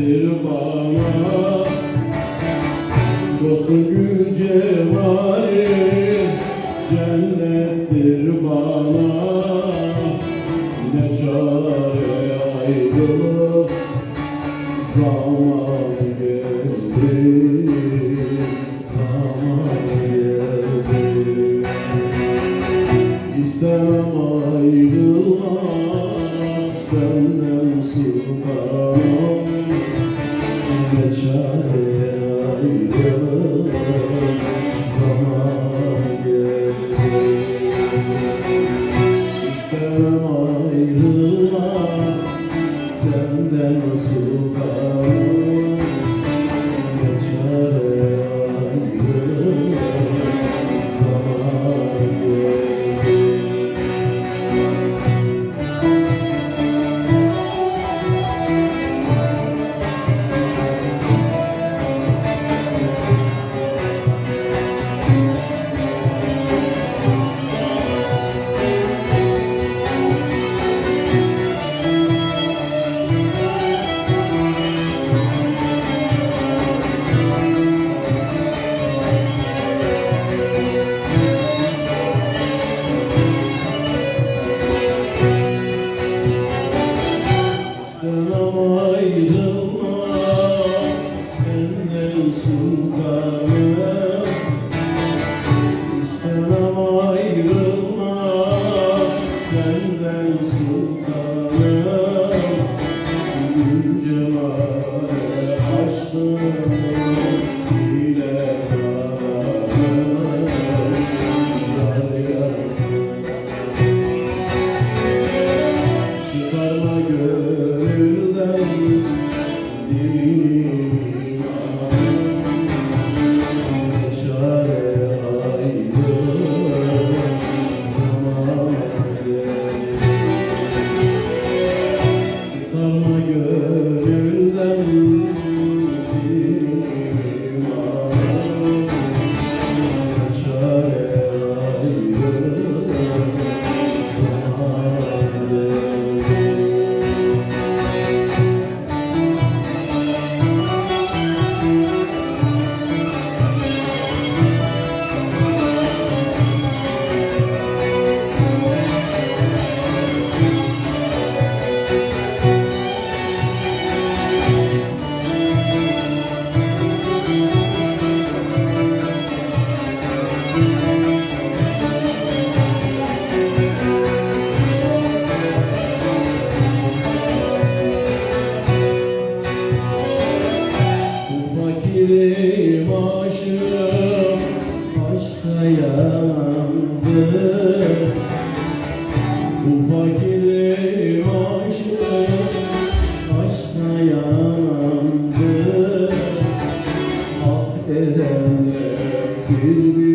nedir bana Dostum gül cevari cennettir bana. Ne çare ayrılık zaman geldi. Zaman geldi. İstemem senden sultanım you. elem gülmüş